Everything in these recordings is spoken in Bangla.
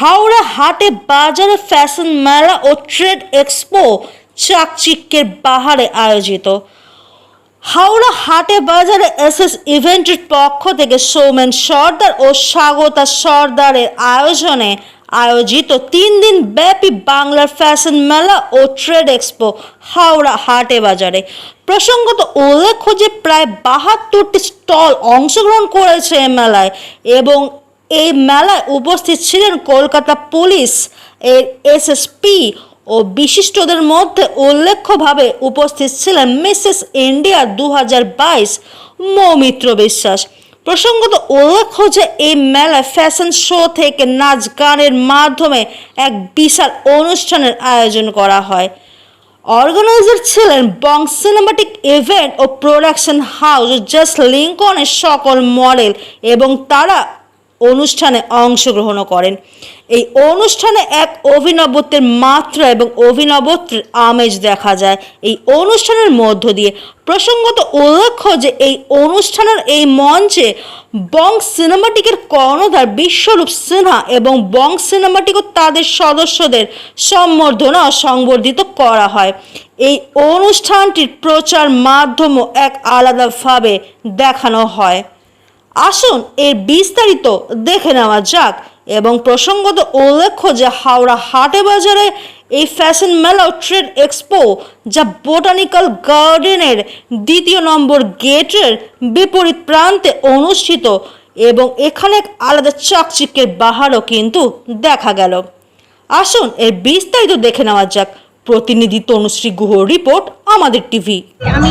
হাওড়া হাটে বাজারে ফ্যাশন মেলা ও ট্রেড এক্সপো চাকচিক্যের বাহারে আয়োজিত। হাওড়া হাটে বাজারে এসএস ইভেন্টের পক্ষ থেকে সৌমেন সর্দার ও স্বাগতা সর্দারের আয়োজনে আয়োজিত তিন দিন ব্যাপী বাংলার ফ্যাশন মেলা ও ট্রেড এক্সপো হাওড়া হাটে বাজারে। প্রসঙ্গত উল্লেখ্য যে প্রায় বাহাত্তরটি স্টল অংশগ্রহণ করেছে মেলায় এবং এই মেলায় উপস্থিত ছিলেন কলকাতা পুলিশ, এর এসএসপি ও বিশিষ্টদের মধ্যে উল্লেখ্যভাবে উপস্থিত ছিলেন মিসেস ইন্ডিয়া দু হাজার বাইশ মৌমিত্র বিশ্বাস। প্রসঙ্গত উল্লেখ্য যে এই মেলায় ফ্যাশন শো থেকে নাচ গানের মাধ্যমে এক বিশাল অনুষ্ঠানের আয়োজন করা হয়। অর্গানাইজার ছিলেন বং সিনেমাটিক ইভেন্ট ও প্রোডাকশন হাউস, জাস্ট লিঙ্কনের সকল মডেল এবং তারা অনুষ্ঠানে অংশগ্রহণ করেন। এই অনুষ্ঠানে এক অভিনবত্বের মাত্রা এবং অভিনবত্বের আমেজ দেখা যায়। এই অনুষ্ঠানের মধ্য দিয়ে প্রসঙ্গত উল্লেখ্য যে এই অনুষ্ঠানের এই মঞ্চে বং সিনেমাটিকের কর্ণধার বিশ্বরূপ সিনহা এবং বং সিনেমাটিক ও তাদের সদস্যদের সম্বর্ধনা সংবর্ধিত করা হয়। এই অনুষ্ঠানটির প্রচার মাধ্যমও এক আলাদাভাবে দেখানো হয়। আসুন এর বিস্তারিত দেখে নেওয়া যাক এবং প্রসঙ্গত উল্লেখ্য যে হাওড়া হাটে বাজারে এই ফ্যাশন মেলা ট্রেড এক্সপো যা বোটানিক্যাল গার্ডেনের দ্বিতীয় নম্বর গেটের বিপরীত প্রান্তে অনুষ্ঠিত এবং এখানে এক আলাদা চাকচিক্যের বাহারও কিন্তু দেখা গেল। আসুন এর বিস্তারিত দেখে নেওয়া যাক। প্রতিনিধি তনুশ্রী গুহ রিপোর্ট, আমাদের টিভি। আমি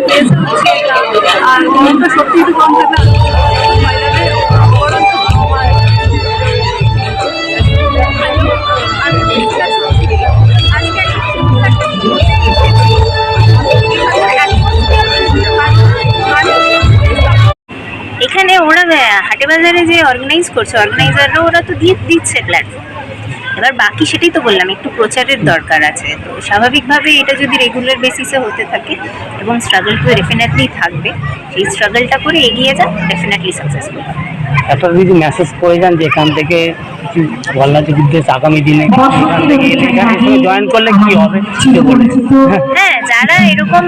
হাটে বাজারে যে অর্গানাইজ করছে অর্গানাইজাররা ওরা তো দিয়ে দিচ্ছে প্ল্যাটফর্ম এবার বাকি সেটাই তো বললাম একটু প্রচারের দরকার আছে। তো স্বাভাবিকভাবে এটা যদি রেগুলার বেসিসে হতে থাকে এবং স্ট্রাগল তো ডেফিনেটলি থাকবে সেই স্ট্রাগলটা করে এগিয়ে যান ডেফিনেটলি সাকসেসফুল একটা যদি মেসেজ করে যান যে এখান থেকে কিছু বিদ্বেষ আগামী দিনে জয়েন করলে কি হবে? হ্যাঁ যারা এরকম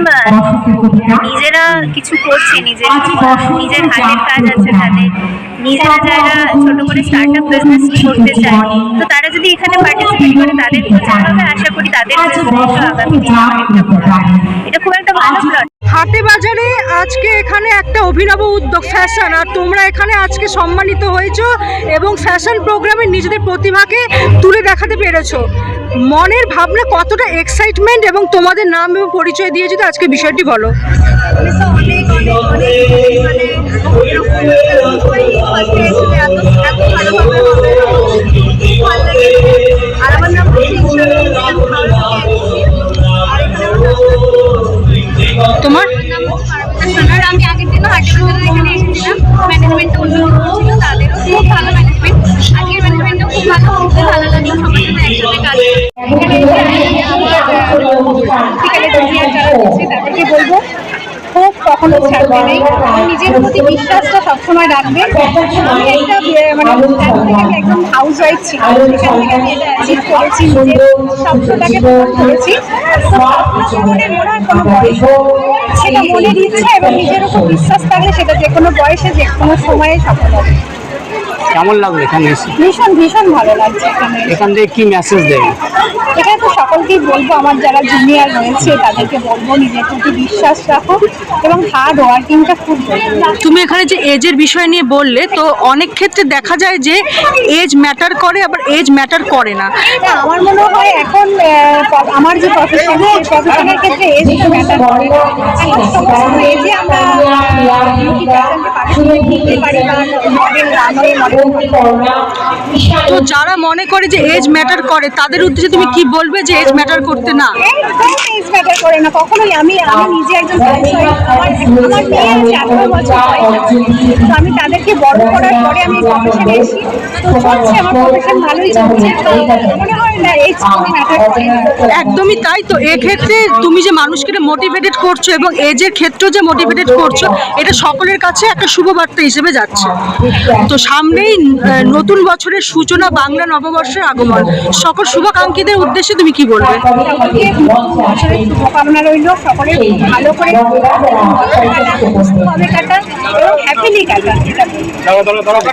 নিজেরা কিছু করছে, নিজের নিজের হাতের কাজ আছে তাদের, নিজেরা যারা ছোট করে স্টার্ট আপ বিজনেস করতে চায়, তো তারা যদি এখানে পার্টিসিপেট করে, তাদের প্রচার হবে আশা করি তাদের। এটা খুব একটা ভালো প্লট হাটে বাজারে আজকে এখানে একটা অভিনব উদ্যোগ ফ্যাশন আর তোমরা এখানে আজকে সম্মানিত হয়েছো এবং ফ্যাশন প্রোগ্রামে নিজেদের প্রতিভাকে তুলে দেখাতে পেরেছ। মনের ভাবনা কতটা এক্সাইটমেন্ট এবং তোমাদের নাম এবং পরিচয় দিয়ে যদি আজকে বিষয়টি বলো। তোমার? আমি আগের দিনও এখানে এসেছিলাম। তাদেরও কখনো ছাড়বে নেই। নিজের প্রতি বিশ্বাসটা সবসময় রাখবে। আমি একটা মানে একদম হাউস ওয়াইফ ছিলাম। সেখান থেকে আমি এটা অ্যাচিভ করেছি, নিজের স্বপ্নটাকে পূরণ করেছি। স্বপ্ন কোনো বয়স সেটা এবং নিজের উপর বিশ্বাস থাকলে সেটা যে কোনো বয়সে, যে কোনো সময়ে সফল হবে। কেমন লাগল এখানে এসে ভীষণ ভীষণ ভালো লাগছে এখানে এখান থেকে কি মেসেজ দেবে এখানে তো সকলকেই বলব আমার যারা জুনিয়র রয়েছে তাদেরকে বলব নিজের প্রতি বিশ্বাস রাখো এবং হার্ড ওয়ার্কিংটা খুব তুমি এখানে যে এজের বিষয় নিয়ে বললে তো অনেক ক্ষেত্রে দেখা যায় যে এজ ম্যাটার করে আবার এজ ম্যাটার করে না আমার মনে হয় এখন আমার যে প্রফেশন প্রফেশনের ক্ষেত্রে এজ ম্যাটার করে এখন সমস্ত এজে আমরা বিউটি প্যাশনকে পারি বা মডেল রানওয়ে মডেল তো যারা মনে করে যে এজ ম্যাটার করে তাদের উদ্দেশ্যে তুমি কি বলবে যে এজ ম্যাটার করতে না? এজ ম্যাটার করে না কখনোই। আমি আমি নিজে একজন আমার আমার মেয়ে আছে আঠারো বছর তো আমি তাদেরকে বড় করার পরে আমি প্রফেশনে এসেছি। তো চলছে আমার প্রফেশন ভালোই চলছে তো মনে হয় না এজ ম্যাটার করে একদমই তাই তো। এক্ষেত্রে তুমি যে মানুষকে মোটিভেটেড করছ এবং এজের ক্ষেত্রেও যে মোটিভেটেড করছ এটা সকলের কাছে একটা শুভবার্তা হিসেবে যাচ্ছে। তো সামনেই আহ, নতুন বছরের সূচনা বাংলা নববর্ষের আগমন সকল শুভাকাঙ্ক্ষীদের উদ্দেশ্যে তুমি কি বলবে শুভকামনা রইল ভালো করে হ্যাপিলি বলব।